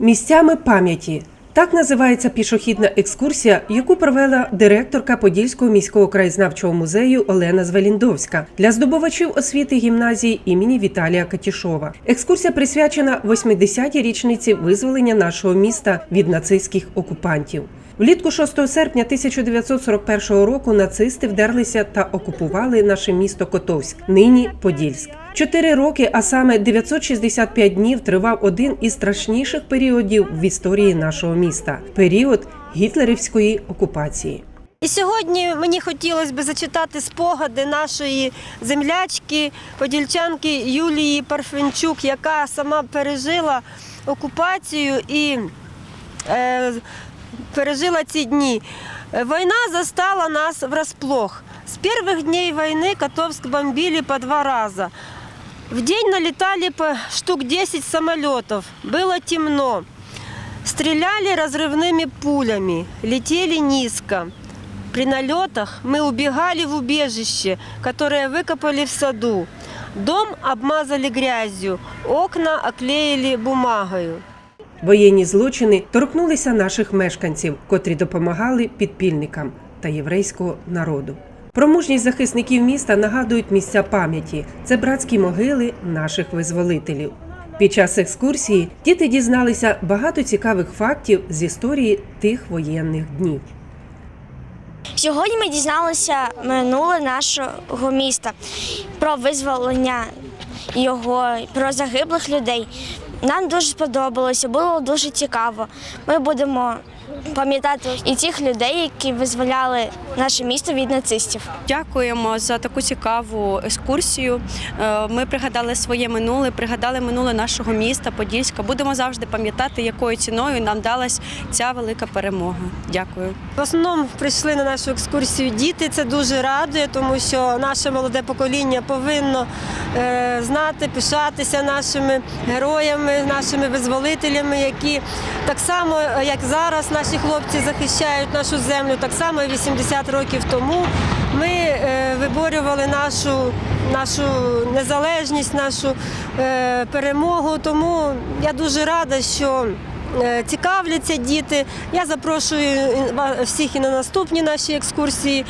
Місцями пам'яті. Так називається пішохідна екскурсія, яку провела директорка Подільського міського краєзнавчого музею Олена Звеліндовська для здобувачів освіти гімназії імені Віталія Катішова. Екскурсія присвячена 80-й річниці визволення нашого міста від нацистських окупантів. Влітку 6 серпня 1941 року нацисти вдерлися та окупували наше місто Котовськ, нині Подільськ. Чотири роки, а саме 965 днів, тривав один із страшніших періодів в історії нашого міста період гітлерівської окупації. І сьогодні мені хотілося б зачитати спогади нашої землячки, подільчанки Юлії Парфенчук, яка сама пережила окупацію і е, пережила ці дні. Война застала нас врасплох. С первых дней войны Котовск бомбили по два раза. В день налетали по штук 10 самолетов. Было темно. Стреляли разрывными пулями, летели низко. При налетах мы убегали в убежище, которое выкопали в саду. Дом обмазали грязью, окна оклеили бумагою. Воєнні злочини торкнулися наших мешканців, котрі допомагали підпільникам та єврейського народу. Про мужність захисників міста нагадують місця пам'яті. Це братські могили наших визволителів. Під час екскурсії діти дізналися багато цікавих фактів з історії тих воєнних днів. Сьогодні ми дізналися минуле нашого міста про визволення його, про загиблих людей. Нам дуже сподобалося, було дуже цікаво. Ми будемо пам'ятати і тих людей, які визволяли наше місто від нацистів. Дякуємо за таку цікаву екскурсію. Е, Ми пригадали своє минуле, пригадали минуле нашого міста Подільська. Будемо завжди пам'ятати, якою ціною нам далась ця велика перемога. Дякую. В основному прийшли на нашу екскурсію діти. Це дуже радує, тому що наше молоде покоління повинно е, знати, пишатися нашими героями, нашими визволителями, які так само, як зараз наші хлопці захищають нашу землю, так само і 80 років тому ми е, виборювали нашу, нашу незалежність, нашу е, перемогу. Тому я дуже рада, що цікавляться діти. Я запрошую всіх і на наступні наші екскурсії.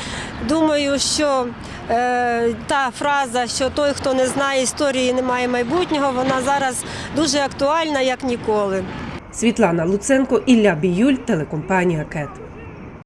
Думаю, що е, та фраза, що той, хто не знає історії, не має майбутнього, вона зараз дуже актуальна, як ніколи. Світлана Луценко, Ілля Біюль, телекомпанія КЕТ.